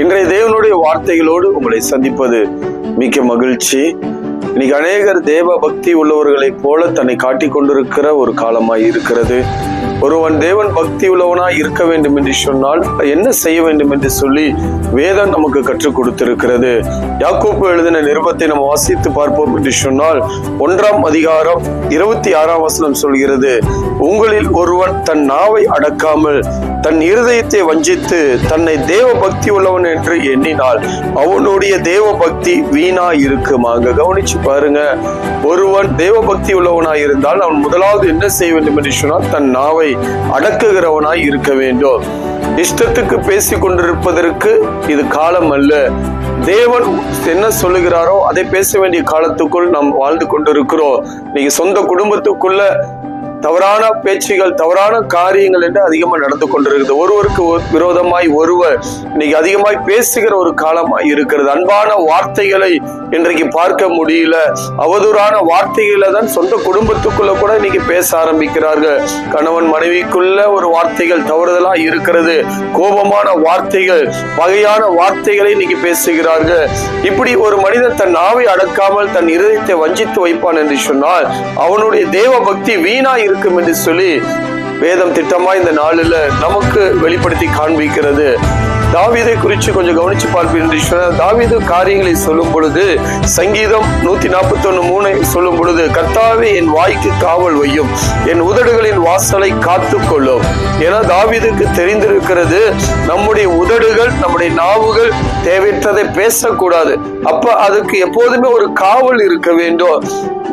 இன்றைய தேவனுடைய வார்த்தைகளோடு உங்களை சந்திப்பது மிக்க மகிழ்ச்சி. இன்னைக்கு அநேகர் தேவ பக்தி உள்ளவர்களைப் போல தன்னை காட்டிக் கொண்டிருக்கிற ஒரு காலமாய் இருக்கிறது. ஒருவன் தேவன் பக்தி உள்ளவனாய் இருக்க வேண்டும் என்று சொன்னால் என்ன செய்ய வேண்டும் என்று சொல்லி வேதம் நமக்கு கற்றுக் கொடுத்திருக்கிறது. யாக்கோப்பு எழுதின நிருபத்தை நம்ம வாசித்து பார்ப்போம் என்று சொன்னால் ஒன்றாம் அதிகாரம் இருபத்தி ஆறாம் வசனம் சொல்கிறது உங்களில் ஒருவன் தன் நாவை அடக்காமல் தன் இருதயத்தை வஞ்சித்து தன்னை தேவ பக்தி உள்ளவன் என்று எண்ணினால் அவனுடைய தேவ பக்தி வீணா இருக்குமாங்க கவனிச்சு பாருங்க. ஒருவன் தேவ பக்தி உள்ளவனாய் இருந்தால் அவன் முதலாவது என்ன செய்ய வேண்டும் என்று சொன்னால் தன் நாவை அடக்குகிறவனாய் இருக்க வேண்டும். இஷ்டத்துக்கு பேசிக் கொண்டிருப்பதற்கு இது காலம் அல்ல. தேவன் என்ன சொல்லுகிறாரோ அதை பேச வேண்டிய காலத்துக்குள் நாம் வாழ்ந்து கொண்டிருக்கிறோம். நீங்க சொந்த குடும்பத்துக்குள்ள தவறான பேச்சுகள் தவறான காரியங்கள் என்று அதிகமா நடந்து கொண்டிருக்கிறது. ஒருவருக்கு விரோதமாய் ஒருவர் இன்னைக்கு அதிகமாய் பேசுகிற ஒரு காலமாய் இருக்கிறது. அன்பான வார்த்தைகளை இன்றைக்கு பார்க்க முடியல. அவதூறான வார்த்தைகளை தான் சொந்த குடும்பத்துக்குள்ள கூட இன்னைக்கு பேச ஆரம்பிக்கிறார்கள். கணவன் மனைவிக்குள்ள ஒரு வார்த்தைகள் தவறுதலா இருக்கிறது. கோபமான வார்த்தைகள் வகையான வார்த்தைகளை இன்னைக்கு பேசுகிறார்கள். இப்படி ஒரு மனிதன் தன் நாவை அடக்காமல் தன் இருதயத்தை வஞ்சித்து வைப்பான் என்று சொன்னால் அவனுடைய தேவ பக்தி வீணா இருக்கும் என்று சொல்லி வேதம் திட்டமா இந்த நாளில் நமக்கு வெளிப்படுத்தி காண்பிக்கிறது. தாவீதை குறித்து கொஞ்சம் கவனிச்சு பார்ப்பீர்கள் என்று சொன்னால் தாவீது காரியங்களை சொல்லும் பொழுது சங்கீதம் நூத்தி நாற்பத்தி ஒண்ணு மூணை சொல்லும் பொழுது கர்த்தாவே என் வாய்க்கு காவல் வையும். என் உதடுகளின் வாசலை காத்து கொள்ளும். ஏன்னா தாவீதுக்கு தெரிந்திருக்கிறது நம்முடைய உதடுகள் நம்முடைய நாவுகள் தேவையற்றதை பேசக்கூடாது. அப்ப அதுக்கு எப்போதுமே ஒரு காவல் இருக்க வேண்டும்.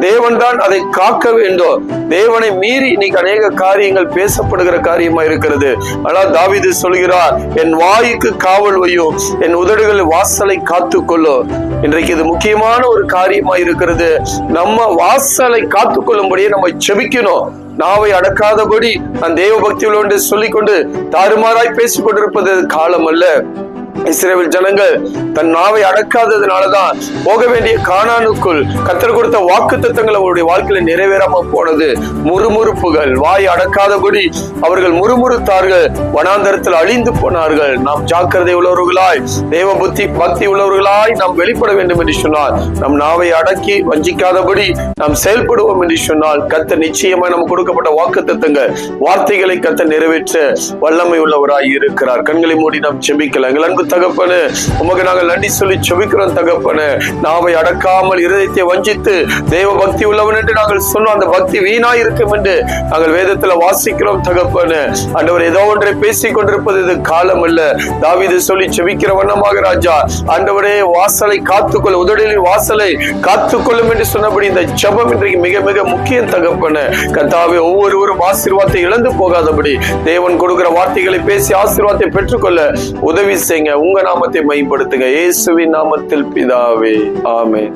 தேவன் தான் அதை காக்க வேண்டும். தேவனை மீறி இன்னைக்கு அநேக காரியங்கள் பேசப்படுகிற காரியமா இருக்கிறது. ஆனால் தாவிது சொல்கிறார் என் வாய்க்கு காவல் வையும் என் உதடுகள் வாசலை காத்துக்கொள்ளும் இன்றைக்கு இது முக்கியமான ஒரு காரியமா இருக்கிறது. நம்ம வாசலை காத்து கொள்ளும்படியே நம்ம செபிக்கணும் நாவை அடக்காதபடி நான் தேவ பக்தியுள்ள என்று சொல்லிக்கொண்டு தாறுமாறாய் பேசிக் கொண்டிருப்பது காலம் அல்ல இஸ்ரேவில் ஜனங்கள் தன் நாவை அடக்காததுனாலதான் போக வேண்டிய காணானுக்குள் கத்தர் கொடுத்த வாக்கு தத்தங்கள் அவருடைய வாழ்க்கையில நிறைவேறாம போனது. முறுமுறுப்புகள். வாய் அடக்காதபடி அவர்கள் முறுமுறுத்தார்கள். வனாந்தரத்தில் அழிந்து போனார்கள். நாம் ஜாக்கிரதை உள்ளவர்களாய் தேவ புத்தி பக்தி உள்ளவர்களாய் நாம் வெளிப்பட வேண்டும் என்று சொன்னால் நம் நாவை அடக்கி வஞ்சிக்காதபடி நாம் செயல்படுவோம் என்று சொன்னால் கத்த நிச்சயமாய் நமக்கு கொடுக்கப்பட்ட வாக்கு தத்தங்கள் வார்த்தைகளை கத்த நிறைவேற்ற வல்லமை உள்ளவராய் இருக்கிறார். கண்களை மூடி நாம் செபிக்கலாம். எங்கள் அன்பு தகப்பனு உமக்கு நாங்கள் நன்றி சொல்லி செபிக்கிறோம் தகப்பனு. நாவை அடக்காமல் இருதயத்தை வஞ்சித்து தேவ பக்தி உள்ளவன் என்று நாங்கள் சொன்னோம். அந்த பக்தி வீணா இருக்கும் என்று நாங்கள் வேதத்துல வாசிக்கிறோம் தகப்பனு. அன்றவர் ஏதோ ஒன்றை பேசிக் கொண்டிருப்பது இது காலம் அல்ல தாவிது சொல்லி செபிக்கிற வண்ணமாக ராஜா ஆண்டவரே வாசலை காத்துக்கொள்ள உதடலின் வாசலை காத்துக்கொள்ளும் என்று சொன்னபடி இந்த ஜபம் இன்றைக்கு மிக மிக முக்கியம் தகப்பன. கத்தாவே ஒவ்வொருவரும் ஆசீர்வாதத்தை இழந்து போகாதபடி தேவன் கொடுக்கிற வார்த்தைகளை பேசி ஆசீர்வாதத்தை பெற்றுக்கொள்ள உதவி செய்யுங்க. உங்க நாமத்தை மைப்படுத்துங்க இயேசுவின் நாமத்தில் பிதாவே. ஆமென்.